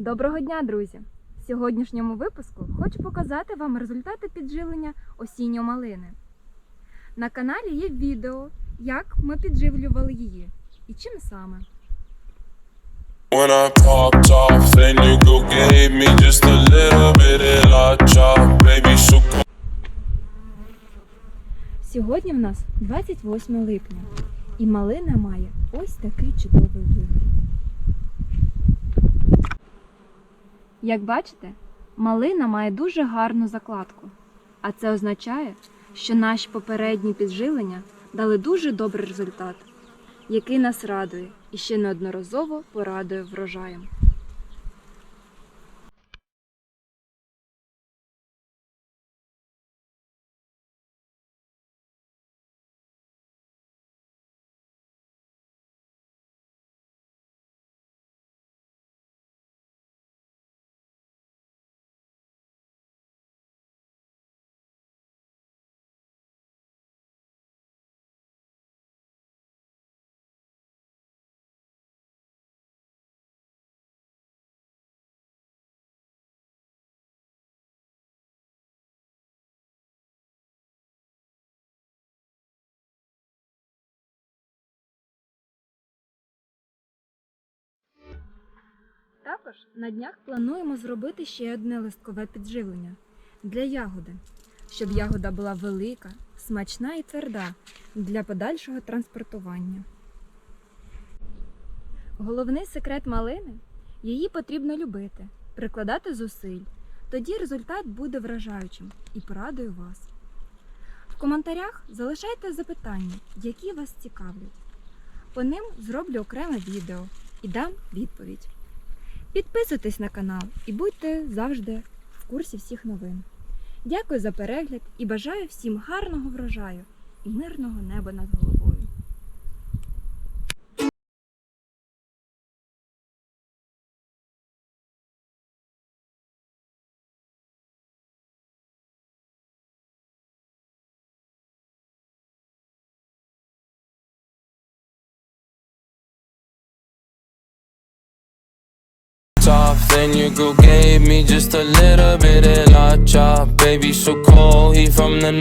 Доброго дня, друзі! В сьогоднішньому випуску хочу показати вам результати підживлення осінньо малини. На каналі є відео, як ми підживлювали її і чим саме. Сьогодні в нас 28 липня, і малина має ось такий чудовий вигляд. Як бачите, малина має дуже гарну закладку, а це означає, що наші попередні підживлення дали дуже добрий результат, який нас радує і ще неодноразово порадує врожаєм. Також на днях плануємо зробити ще одне листкове підживлення для ягоди, щоб ягода була велика, смачна і тверда для подальшого транспортування. Головний секрет малини її потрібно любити, прикладати зусиль. Тоді результат буде вражаючим і порадує вас. В коментарях залишайте запитання, які вас цікавлять. По ним зроблю окреме відео і дам відповідь. Підписуйтесь на канал і будьте завжди в курсі всіх новин. Дякую за перегляд і бажаю всім гарного врожаю і мирного неба над головою. Then your girl gave me just a little bit of la chop, baby. So cold, he from the